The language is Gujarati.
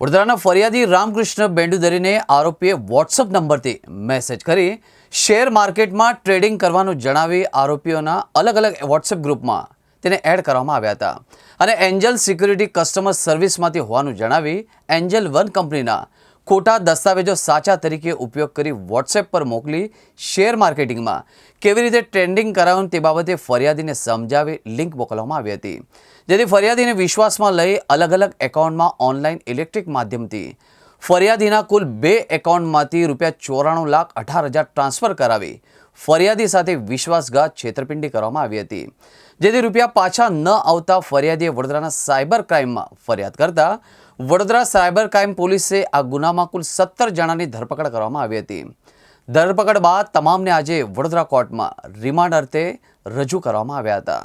વડોદરાના ફરિયાદી રામકૃષ્ણ બેન્ડુદરીને આરોપીએ વોટ્સઅપ નંબરથી મેસેજ કરી શેર માર્કેટમાં ટ્રેડિંગ કરવાનું જણાવી આરોપીઓના અલગ અલગ વોટ્સએપ ગ્રુપમાં તેને એડ કરવામાં આવ્યા હતા. અને એન્જલ સિક્યુરિટી કસ્ટમર સર્વિસમાંથી હોવાનું જણાવી એન્જલ વન કંપનીના ખોટા દસ્તાવેજો સાચા તરીકે ઉપયોગ કરી વોટ્સએપ પર મોકલી શેર માર્કેટિંગમાં. કેવી રીતે ટ્રેન્ડિંગ કરાવવું તે બાબતે ફરિયાદીને સમજાવી લિંક મોકલવામાં આવી હતી. જેથી ફરિયાદીને વિશ્વાસમાં લઈ અલગ અલગ એકાઉન્ટમાં ઓનલાઈન ઇલેક્ટ્રિક માધ્યમથી ફરિયાદીના કુલ બે એકાઉન્ટમાંથી રૂપિયા ચોરાણું લાખ અઢાર હજાર ટ્રાન્સફર કરાવી ફરિયાદી સાથે વિશ્વાસઘાત છેતરપિંડી કરવામાં આવી હતી. જેથી રૂપિયા પાછા ન આવતા ફરિયાદીએ વડોદરાના સાયબર ક્રાઇમમાં ફરિયાદ કરતા વડોદરા સાયબર ક્રાઇમ પોલીસે આ ગુનામાં કુલ સત્તર જણાની ધરપકડ કરવામાં આવી હતી. ધરપકડ બાદ તમામને આજે વડોદરા કોર્ટમાં રિમાન્ડ અર્થે રજૂ કરવામાં આવ્યા હતા.